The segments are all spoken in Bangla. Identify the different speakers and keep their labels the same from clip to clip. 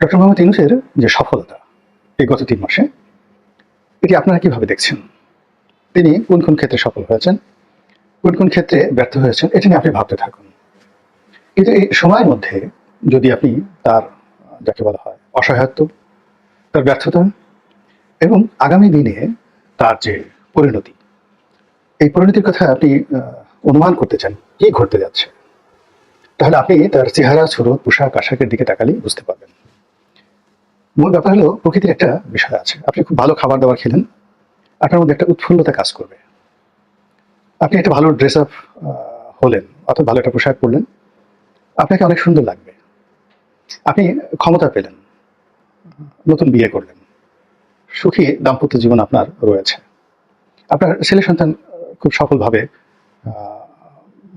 Speaker 1: ডক্টর মোহাম্মদ ইউনুসের যে সফলতা এই গত তিন মাসে, এটি আপনারা কীভাবে দেখছেন? তিনি কোন কোন ক্ষেত্রে সফল হয়েছেন? কোন কোন ক্ষেত্রে ব্যর্থ হয়েছেন? এটা নিয়ে আপনি ভাবতে থাকুন। কিন্তু এই সময়ের মধ্যে যদি আপনি তার, যাকে বলা হয়, অসহায়ত্ব, তার ব্যর্থতা এবং আগামী দিনে তার যে পরিণতি, এই পরিণতির কথা আপনি অনুমান করতে চান, কি ঘটতে যাচ্ছে? তাহলে আপনি তার চেহারা, সুরত, পোশাক, আশাকের দিকে তাকালেই বুঝতে পারবেন। মূল ব্যাপার হলো, প্রকৃতির একটা বিষয় আছে। আপনি খুব ভালো খাবার দাবার খেলেন, আপনার মধ্যে একটা উৎফুল্লতা কাজ করবে। আপনি একটা ভালো ড্রেস আপ হলেন অথবা ভালো একটা পোশাক পরলেন, আপনাকে অনেক সুন্দর লাগবে। আপনি ক্ষমতা পেলেন, নতুন বিয়ে করলেন, সুখী দাম্পত্য জীবন আপনার রয়েছে। আপনার ছেলে সন্তান খুব সফলভাবে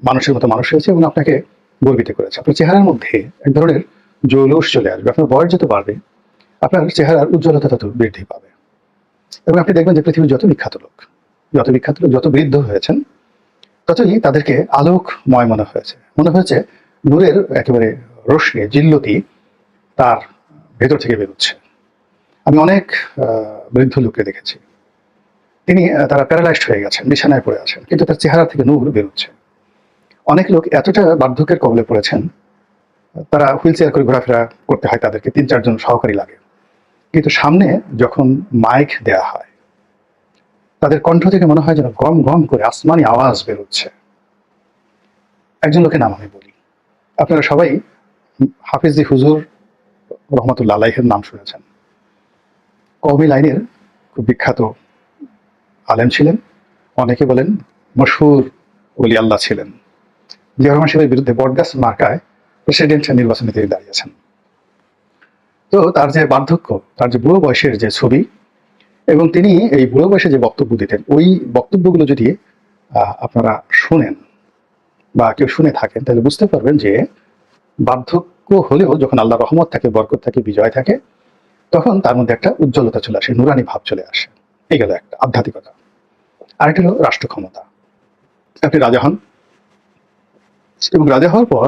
Speaker 1: মানুষের মতো মানুষ হয়েছে এবং আপনাকে গর্বিত করেছে। আপনার চেহারার মধ্যে এক ধরনের জৌলুস চলে আসবে, আপনার বয়স যত বাড়বে আপনার চেহারার উজ্জ্বলতা তত বৃদ্ধি পাবে। এবং আপনি দেখবেন যে পৃথিবীর যত বিখ্যাত লোক, যত বিখ্যাত লোক, যত বৃদ্ধ হয়েছেন, ততই তাদেরকে আলোকময় মনে হয়েছে। মনে হয়েছে নূরের একেবারে রশ্মি, জিল্লতি তার ভেতর থেকে বেরোচ্ছে। আমি অনেক বৃদ্ধ লোককে দেখেছি। তিনি তারা প্যারালাইজড হয়ে গেছেন, বিছানায় পড়ে আছেন, কিন্তু তার চেহারা থেকে নূর বেরোচ্ছে। অনেক লোক এতটা বার্ধক্যের কবলে পড়েছেন, তারা হুইল চেয়ার করে ঘোরাফেরা করতে হয় তাদেরকে, তিন চারজন সহকারী লাগে। কিন্তু সামনে যখন মাইক দেয়া হয়, তাদের কণ্ঠ থেকে মনে হয় যেন গম গম করে আসমানি আওয়াজ বেরোচ্ছে। একজন লোকের নাম আমি বলি। আপনারা সবাই হাফিজি হুজুর রহমতুল্লা আলাইহের নাম শুনেছেন। কওমি লাইনের খুব বিখ্যাত আলেম ছিলেন। অনেকে বলেন মশহুর ওলি আল্লাহ ছিলেন। জিয়া রহমান সাহেবের বিরুদ্ধে বটগাছ মার্কায় প্রেসিডেন্ট নির্বাচনে তিনি দাঁড়িয়েছেন। তো তার যে বার্ধক্য, তার যে বুড়ো বয়সের যে ছবি এবং তিনি এই বুড়ো বয়সে যে বক্তব্য দিতেন, ওই বক্তব্যগুলো যদি আপনারা শুনেন বা কেউ শুনে থাকেন, তাহলে বুঝতে পারবেন যে বার্ধক্য হলেও যখন আল্লাহ রহমত থাকে, বরকত থাকে, বিজয় থাকে, তখন তার মধ্যে একটা উজ্জ্বলতা চলে আসে, নুরানি ভাব চলে আসে। এই গেল একটা আধ্যাত্মিকতা। আরেকটা হলো রাষ্ট্র ক্ষমতা আপনি রাজা হন এবং রাজা হওয়ার পর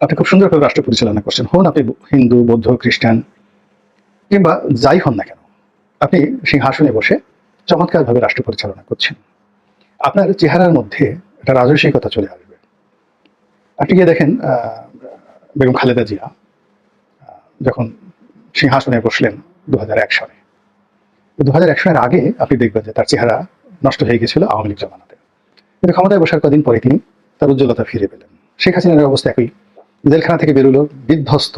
Speaker 1: আপনি খুব সুন্দরভাবে রাষ্ট্র পরিচালনা করছেন। হন আপনি হিন্দু, বৌদ্ধ, খ্রিস্টান, কিংবা যাই হন না কেন, আপনি সিংহাসনে বসে চমৎকারভাবে রাষ্ট্র পরিচালনা করছেন। আপনার চেহারার মধ্যে একটা রাজস্বিকতা চলে আসবে। আপনি গিয়ে দেখেন বেগম খালেদা জিয়া যখন সিংহাসনে বসলেন দু হাজার এক সালে। দু হাজার এক সালের আগে আপনি দেখবেন যে তার চেহারা নষ্ট হয়ে গেছিল আওয়ামী লীগ জমানাতে। কিন্তু ক্ষমতায় বসার কদিন পরে তিনি তার উজ্জ্বলতা ফিরে পেলেন। শেখ হাসিনার অবস্থা একই। জেলখানা থেকে বেরোলো বিধ্বস্ত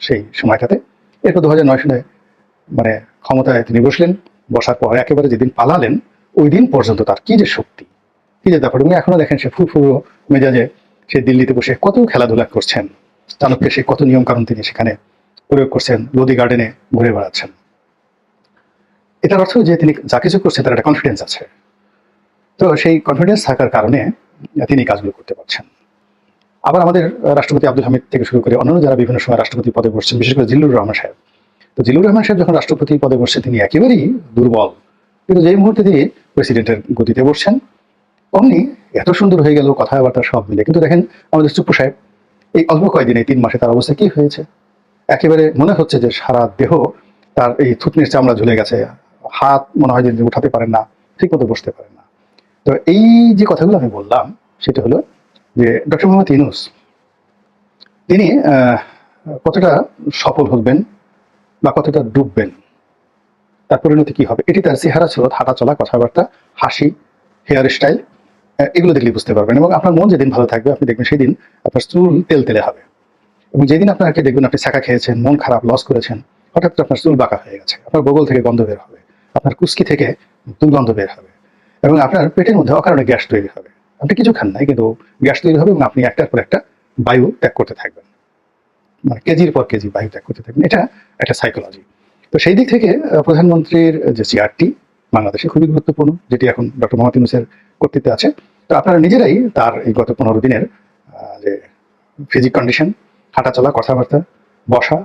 Speaker 1: সেই সময়টাতে। এরপর দু হাজার নয় সালে মানে ক্ষমতায় তিনি বসলেন, বসার পর একেবারে যেদিন পালালেন ওই দিন পর্যন্ত তার কি যে শক্তি, কি যে ব্যাপার উনি এখনও দেখেন সে ফুরফুরো মেজাজে, সে দিল্লিতে বসে কত খেলাধুলা করছেন, চাণক্যের সে কত নিয়ম কানুন তিনি সেখানে প্রয়োগ করছেন লোদি গার্ডেনে ঘুরে বেড়াচ্ছেন। এটার অর্থ যে তিনি যা কিছু করছেন, তার একটা কনফিডেন্স আছে। তো সেই কনফিডেন্স থাকার কারণে তিনি কাজগুলো করতে পারছেন। আবার আমাদের রাষ্ট্রপতি আব্দুল হামিদ থেকে শুরু করে অন্যান্য যারা বিভিন্ন সময় রাষ্ট্রপতি পদে বসছেন, বিশেষ করে জিল্লুর রহমান সাহেব। তো জিল্লুর রহমান সাহেব যখন রাষ্ট্রপতি পদে বসছেন তিনি একেবারেই দুর্বল। কিন্তু যেই মুহূর্তে তিনি প্রেসিডেন্টের গতিতে বসছেন অমনি এত সুন্দর হয়ে গেল, কথাবার্তা সব মিলে। কিন্তু দেখেন, আমাদের চুপ্পু সাহেব, এই অল্প কয়েকদিন, তিন মাসে তার অবস্থা কি হয়েছে? একেবারে মনে হচ্ছে যে সারা দেহ তার এই থুতনির চামড়া ঝুলে গেছে। হাত মনে হয় যে উঠাতে পারেন না, ঠিক মতো বসতে পারেন না। তো এই যে কথাগুলো আমি বললাম, সেটা হলো যে ডক্টর মোহাম্মদ ইউনুস, তিনি কতটা সফল হবেন বা কতটা ডুববেন, তার পরিণতি কি হবে? এটি তার চেহারা ছিল, হাঁটা চলা, কথাবার্তা, হাসি হেয়ার স্টাইল এগুলো দেখলে বুঝতে পারবেন এবং আপনার মন যেদিন ভালো থাকবে, আপনি দেখবেন সেদিন আপনার চুল তেল তেলে হবে। এবং যেদিন আপনাকে দেখবেন আপনি ছাকা খেয়েছেন, মন খারাপ লস করেছেন, হঠাৎ আপনার চুল বাঁকা হয়ে গেছে, আপনার গোগল থেকে গন্ধ বের হবে, আপনার কুস্কি থেকে দুর্গন্ধ বের হবে এবং আপনার পেটের মধ্যে অকারণে গ্যাস তৈরি হবে। আপনি কিছু খান নাই, কিন্তু গ্যাস তৈরি হবে এবং আপনি একটার পর একটা বায়ু ত্যাগ করতে থাকবেন। মানে কেজির পর কেজি বায়ু ত্যাগ করতে থাকবেন। এটা একটা সাইকোলজি তো সেই দিক থেকে প্রধানমন্ত্রীর যে চেয়ারটি বাংলাদেশে খুবই গুরুত্বপূর্ণ, যেটি এখন ডক্টর মোহাম্মদ ইউনুসের কর্তৃত্বে আছে। তো আপনারা নিজেরাই তার এই গত পনেরো দিনের যে ফিজিক কন্ডিশন হাঁটা চলা কথাবার্তা, বসা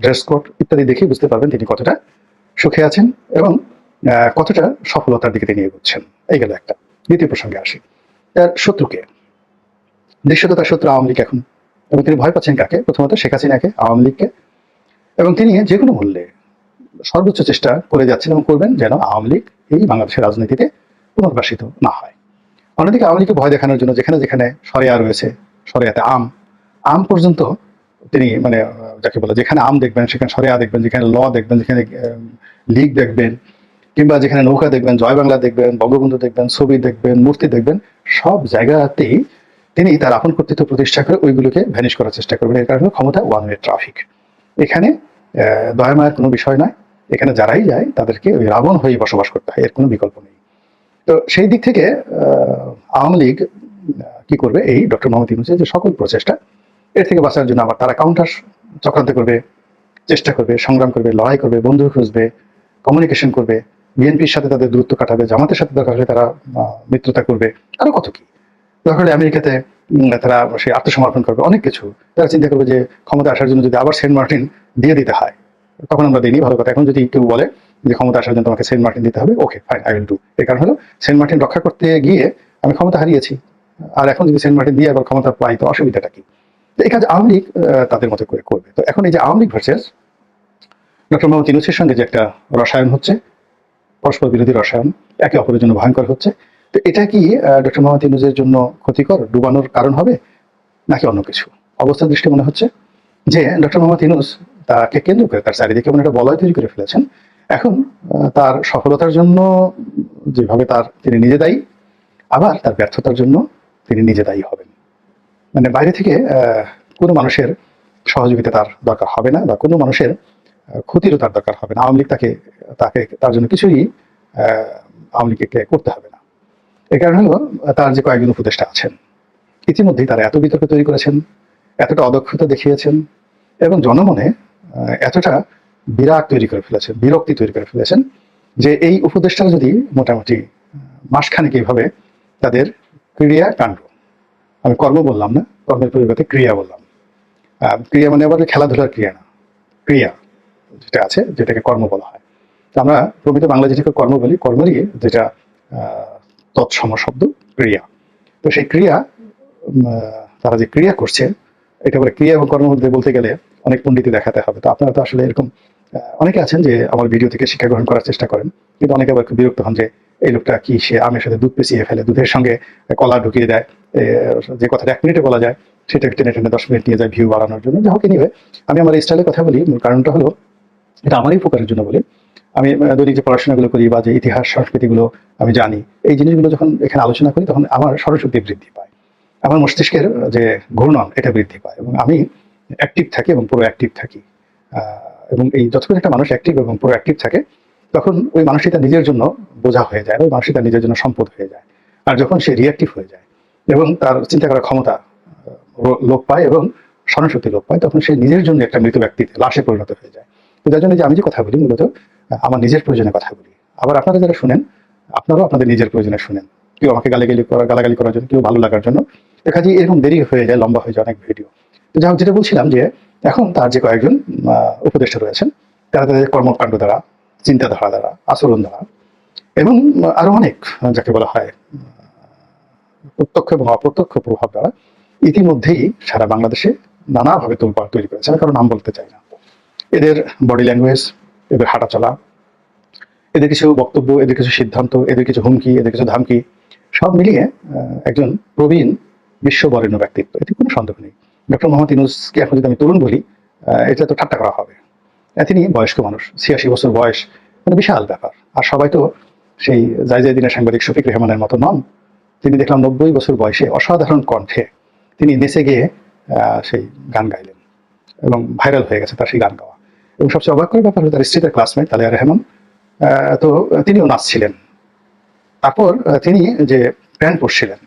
Speaker 1: ড্রেস কোড ইত্যাদি দেখে বুঝতে পারবেন তিনি কতটা সুখে আছেন এবং কতটা সফলতার দিকে তিনি এগোচ্ছেন। এই গেল একটা। দ্বিতীয় প্রসঙ্গে আসি। তার শত্রুকে। দৃশ্যত তার শত্রু আওয়ামী লীগ এখন। এবং তিনি ভয় পাচ্ছেন কাকে? প্রথমত শেখ হাসিনাকে, আওয়ামী লীগকে। এবং তিনি যে কোনো মূল্যে সর্বোচ্চ চেষ্টা করে যাচ্ছেন এবং করবেন যেন আওয়ামী লীগ এই বাংলাদেশের রাজনীতিতে পুনর্বাসিত না হয়। অন্যদিকে আওয়ামী লীগকে ভয় দেখানোর জন্য যেখানে যেখানে সরেয়া রয়েছে, সরেয়াতে আম। আম পর্যন্ত তিনি মানে যাকে বলে, যেখানে আম দেখবেন, সেখানে সরেয়া দেখবেন, যেখানে ল দেখবেন, যেখানে লীগ দেখবেন। কিংবা যেখানে নৌকা দেখবেন জয় বাংলা দেখবেন, বঙ্গবন্ধু দেখবেন, ছবি দেখবেন, মূর্তি দেখবেন, সব জায়গাতেই তিনি তার আপন কর্তৃত্ব প্রতিষ্ঠা করে ওইগুলোকে ভ্যানিশ করার চেষ্টা করবেন। এর কারণে ক্ষমতা ওয়ান ওয়ে ট্রাফিক এখানে দয়ামায়ের কোনো বিষয় নয়। এখানে যারাই যায়, তাদেরকে ওই রাবণ হয়ে বসবাস করতে হয়, এর কোনো বিকল্প নেই। তো সেই দিক থেকে আওয়ামী লীগ কি করবে? এই ডক্টর মোহাম্মদ ইউনুসের যে সকল প্রচেষ্টা, এর থেকে বাঁচার জন্য আবার তারা কাউন্টার চক্রান্ত করবে, চেষ্টা করবে, সংগ্রাম করবে, লড়াই করবে, বন্ধু খুঁজবে কমিউনিকেশন করবে। বিএনপির সাথে তাদের দূরত্ব কাটাবে, জামাতের সাথে দরকার হলে তারা মিত্রতা করবে, আরও কত কি? দরকার হলে আমেরিকাতে তারা সেই আত্মসমর্পণ করবে, অনেক কিছু। তারা চিন্তা করবে যে ক্ষমতা আসার জন্য যদি আবার সেন্ট মার্টিন দিয়ে দিতে হয়, তখন আমরা দিইনি, ভালো কথা। এখন যদি কেউ বলে যে ক্ষমতা আসার জন্য তোমাকে সেন্ট মার্টিন দিতে হবে, okay, fine, I will do. এর কারণ হলো, সেন্ট মার্টিন রক্ষা করতে গিয়ে আমি ক্ষমতা হারিয়েছি। আর এখন যদি সেন্ট মার্টিন দিয়ে আবার ক্ষমতা পাই, তো অসুবিধাটা কি? এই কাজ আওয়ামী লীগ তাদের মতো করে করবে। তো এখন এই যে Awami League versus doctor Mohammad ইউনুসের সঙ্গে যে একটা রসায়ন হচ্ছে পরস্পর বিরোধী রসায়ন একে অপরের জন্য ভয়ঙ্কর হচ্ছে। তো এটা কি ডক্টর মোহাম্মদ ইউনুসের জন্য ক্ষতিকর, ডুবানোর কারণ হবে, নাকি অন্য কিছু? অবস্থার দৃষ্টি মনে হচ্ছে যে ডক্টর মোহাম্মদ ইউনুস তাকে কেন্দ্র করে তার চারিদিকে এমন একটা বলয় তৈরি করে ফেলেছেন। এখন তার সফলতার জন্য যেভাবে তার তিনি নিজে দায়ী, আবার তার ব্যর্থতার জন্য তিনি নিজে দায়ী হবেন। মানে বাইরে থেকে কোনো মানুষের সহযোগিতা তার দরকার হবে না বা কোনো মানুষের ক্ষতিরও তার দরকার হবে না। আওয়ামী লীগ তাকে তাকে, তার জন্য কিছুই আওয়ামী লীগকে করতে হবে না। এর কারণ হলো, তার যে কয়েকজন উপদেষ্টা আছেন, ইতিমধ্যেই তারা এত বিতর্ক তৈরি করেছেন, এতটা অদক্ষতা দেখিয়েছেন এবং জনমনে এতটা বিরাগ তৈরি করে ফেলেছেন, বিরক্তি তৈরি করে ফেলেছেন যে এই উপদেষ্টারা যদি মোটামুটি মাসখানেক এইভাবে তাদের ক্রিয়া কাণ্ড, আমি কর্ম বললাম না, কর্মের পরিবর্তে ক্রিয়া বললাম। ক্রিয়া মানে আবার খেলাধুলার ক্রিয়া না, ক্রিয়া। যেটা আছে, যেটাকে কর্ম বলা হয়। আমরা প্রমিত বাংলা যেটাকে কর্ম বলি কর্মেরই যেটা তৎসম শব্দ, ক্রিয়া। তো সেই ক্রিয়া তারা যে ক্রিয়া করছে, এটা বলে ক্রিয়া এবং কর্মের মধ্যে বলতে গেলে অনেক পণ্ডিতি দেখাতে হবে। তো আপনারা তো আসলে এরকম অনেকে আছেন যে আমার ভিডিও থেকে শিক্ষা গ্রহণ করার চেষ্টা করেন, কিন্তু অনেকে আবার খুব বিরক্ত হন যে এই লোকটা কি, সে আমের সাথে দুধ পেঁচিয়ে ফেলে, দুধের সঙ্গে কলা ঢুকিয়ে দেয় যে কথাটা এক মিনিটে বলা যায় সেটা টেনে টেনে দশ মিনিট নিয়ে যায় ভিউ বাড়ানোর জন্য। যাই হোক নিবে আমি আমার স্টাইলে কথা বলি, মূল কারণটা হলো এটা আমারই উপকারের জন্য বলি। আমি দৈনিক যে পড়াশোনাগুলো করি বা যে ইতিহাস, সংস্কৃতিগুলো আমি জানি, এই জিনিসগুলো যখন এখানে আলোচনা করি তখন আমার স্মরণশক্তি বৃদ্ধি পায়। আমার মস্তিষ্কের যে ঘূর্ণন এটা বৃদ্ধি পায় এবং আমি অ্যাক্টিভ থাকি এবং পুরো অ্যাক্টিভ থাকি এবং এই যতক্ষণ একটা মানুষ অ্যাক্টিভ এবং পুরো অ্যাক্টিভ থাকে, তখন ওই মানুষটি তার নিজের জন্য বোঝা হয়ে যায়, ওই মানুষটি তার নিজের জন্য সম্পদ হয়ে যায়। আর যখন সে রিয়াক্টিভ হয়ে যায় এবং তার চিন্তা করার ক্ষমতা লোপ পায় এবং স্মরণশক্তি লোপ পায়, তখন সে নিজের জন্য একটা মৃত ব্যক্তিতে, লাশে পরিণত হয়ে যায়। যার জন্য যে আমি যে কথা বলি মূলত, আমার নিজের প্রয়োজনে কথা বলি। আবার আপনারা যারা শুনেন, আপনারাও আপনাদের নিজের প্রয়োজনে শুনেন। কেউ আমাকে গালাগালি করা, গালাগালি করার জন্য, কেউ ভালো লাগার জন্য। তো কাজে এরকম দেরি হয়ে যায়, লম্বা হয়ে যায় অনেক ভিডিও। তো যাই হোক, যেটা বলছিলাম যে, এখন তার যে কয়েকজন উপদেষ্টা রয়েছেন, তারা তাদের কর্মকাণ্ড দ্বারা, চিন্তাধারা দ্বারা, আচরণ দ্বারা, এবং আরও অনেক, যাকে বলা হয়, প্রত্যক্ষ এবং অপ্রত্যক্ষ প্রভাব দ্বারা, ইতিমধ্যেই সারা বাংলাদেশে নানাভাবে তোলপাড় তৈরি করেছে। আমি কারও নাম বলতে চাই না। এদের বডি ল্যাঙ্গুয়েজ এদের হাঁটা চলা, এদের কিছু বক্তব্য, এদের কিছু সিদ্ধান্ত, এদের কিছু হুমকি, এদের কিছু ধামকি, সব মিলিয়ে একজন প্রবীণ বিশ্ববরেণ্য ব্যক্তিত্ব। এতে কোনো সন্দেহ নেই। ডক্টর মোহাম্মদ ইনুসকে এখন যদি আমি তরুণ বলি এটা তো ঠাট্টা করা হবে। তিনি বয়স্ক মানুষ, ছিয়াশি বছর বয়স মানে বিশাল ব্যাপার। আর সবাই তো সেই জায় জায় দিনের সাংবাদিক শফিক রেহমানের মতো নন। তিনি দেখলাম নব্বই বছর বয়সে অসাধারণ কণ্ঠে তিনি নেচে গিয়ে সেই গান গাইলেন এবং ভাইরাল হয়ে গেছে তার সেই গান গাওয়া। এবং সবচেয়ে অবাক করার ব্যাপার হলো তার স্ত্রী তার ক্লাসমেট তালিয়া রেহমান তো তিনিও নাচছিলেন তারপর তিনি যে প্যান্ট পরছিলেন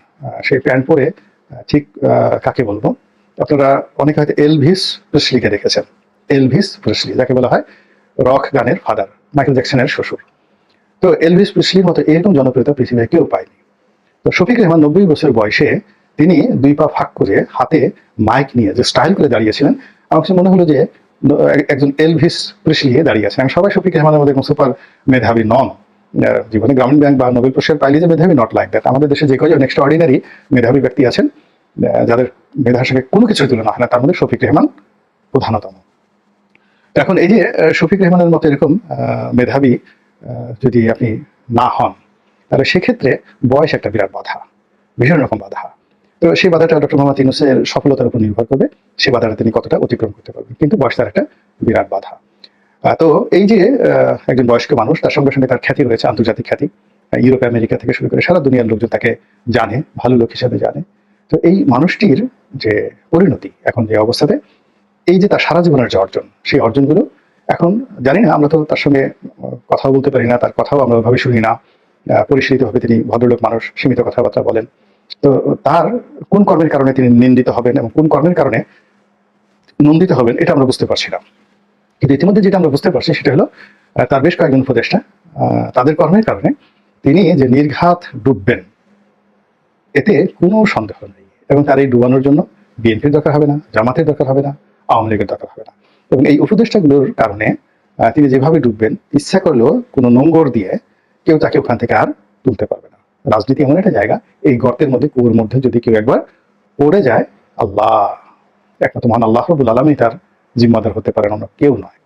Speaker 1: সেই প্যান্ট পরে ঠিক কাকে বলব? আপনারা অনেকে হয়তো এলভিস প্রেসলিকে দেখেছেন। এলভিস প্রেসলি, যাকে বলা হয় রক গানের ফাদার, মাইকেল জ্যাকসনের শ্বশুর। তো এলভিস প্রেসলির মতো এরকম জনপ্রিয়তা পৃথিবীতে কেউ পায়নি। তো শফিক রেহমান নব্বই বছর বয়সে তিনি দুই পা ফাঁক করে হাতে মাইক নিয়ে যে স্টাইল করে দাঁড়িয়েছিলেন, আমার কাছে মনে হলো যে একজন এলভিস প্রেসলি দাঁড়িয়ে আছেন। আমি সবাই শফিক রেহমানের মধ্যে সুপার মেধাবী নন। জীবনে গ্রামীণ ব্যাংক বা নোবেল পুরস্কার পাইলে যে মেধাবী নট লাইক দ্যাট আমাদের দেশে যে কজন এক্সট্রা অর্ডিনারি মেধাবী ব্যক্তি আছেন যাদের মেধার সঙ্গে কোনো কিছুর তুলনা হয় না, তার মধ্যে শফিক রেহমান প্রধানতম। এখন এই যে শফিক রেহমানের মতো এরকম মেধাবী যদি আপনি না হন, তাহলে সেক্ষেত্রে বয়স একটা বিরাট বাধা, ভীষণ রকম বাধা। তো সেই বাধাটা ডক্টর মোহাম্মদ ইউনুসের সফলতার উপর নির্ভর করবে। সেই বাধাটা তিনি কতটা অতিক্রম করতে পারবেন। কিন্তু বয়স তার একটা বিরাট বাধা। তো এই যে একজন বয়স্ক মানুষ, তার সঙ্গে সঙ্গে তার খ্যাতি রয়েছে, আন্তর্জাতিক খ্যাতি। ইউরোপ, আমেরিকা থেকে শুরু করে সারা দুনিয়ার লোকজন তাকে জানে, ভালো লোক হিসেবে জানে। তো এই মানুষটির যে পরিণতি এখন যে অবস্থাতে, এই যে তার সারা জীবনের যে অর্জন, সেই অর্জনগুলো এখন জানি না, আমরা তো তার সঙ্গে কথাও বলতে পারি না, তার কথাও আমরা ওইভাবে শুনি না। পরিশীলিতভাবে তিনি ভদ্রলোক মানুষ, সীমিত কথাবার্তা বলেন। তো তার কোন কর্মের কারণে তিনি নিন্দিত হবেন এবং কোন কর্মের কারণে নন্দিত হবেন, এটা আমরা বুঝতে পারছি না। কিন্তু ইতিমধ্যে যেটা আমরা বুঝতে পারছি সেটা হলো তার বেশ কয়েকজন উপদেষ্টা তাদের কর্মের কারণে তিনি যে নির্ঘাত ডুববেন, এতে কোনো সন্দেহ নেই এবং তার এই ডুবানোর জন্য বিএনপির দরকার হবে না, জামাতের দরকার হবে না, আওয়ামী লীগের দরকার হবে না। এবং এই উপদেষ্টাগুলোর কারণে তিনি যেভাবে ডুববেন, ইচ্ছা করলেও কোনো নোংর দিয়ে কেউ তাকে ওখান থেকে আর তুলতে পারবে রাজনীতি এমন একটা জায়গা, এই গর্তের মধ্যে, কুয়োর মধ্যে যদি কেউ একবার পড়ে যায়, আল্লাহ, একমাত্র মহান আল্লাহ রবুল আলমী তার জিম্মাদার হতে পারেন অন্য কেউ নয়।